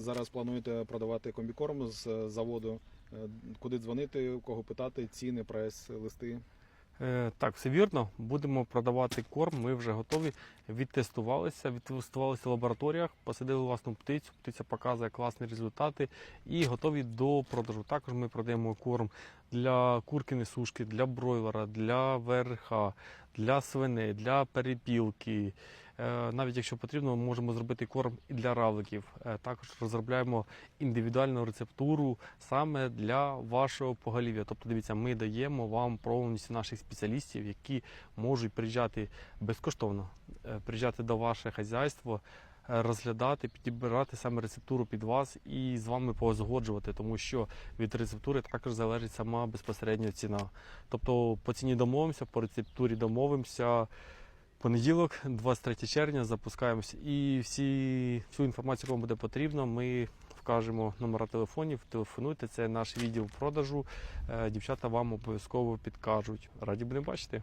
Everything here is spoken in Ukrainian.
Зараз плануєте продавати комбікорм з е, заводу. Е, Куди дзвонити, кого питати, ціни, прайс, листи. Е, Так, все вірно. Будемо продавати корм. Ми вже готові. Відтестувалися, відтестувалися в лабораторіях, посадили власну птицю. Птиця показує класні результати і готові до продажу. Також ми продаємо корм для курки сушки, для бройлера, для ВРХ, для свиней, для перепілки. Е, Навіть якщо потрібно, ми можемо зробити корм і для равликів. Е, Також розробляємо індивідуальну рецептуру саме для вашого поголів'я. Тобто, дивіться, ми даємо вам промовність наших спеціалістів, які можуть приїжджати безкоштовно, е, приїжджати до ваше хазяйства, е, розглядати, підібрати саме рецептуру під вас і з вами позгоджувати, тому що від рецептури також залежить сама безпосередньо ціна. Тобто по ціні домовимося, по рецептурі домовимося. Понеділок, 23 червня, запускаємося. І всі, всю інформацію, вам буде потрібно, ми вкажемо номера телефонів, телефонуйте, це наш відділ продажу. Е, Дівчата вам обов'язково підкажуть. Раді будемо бачити.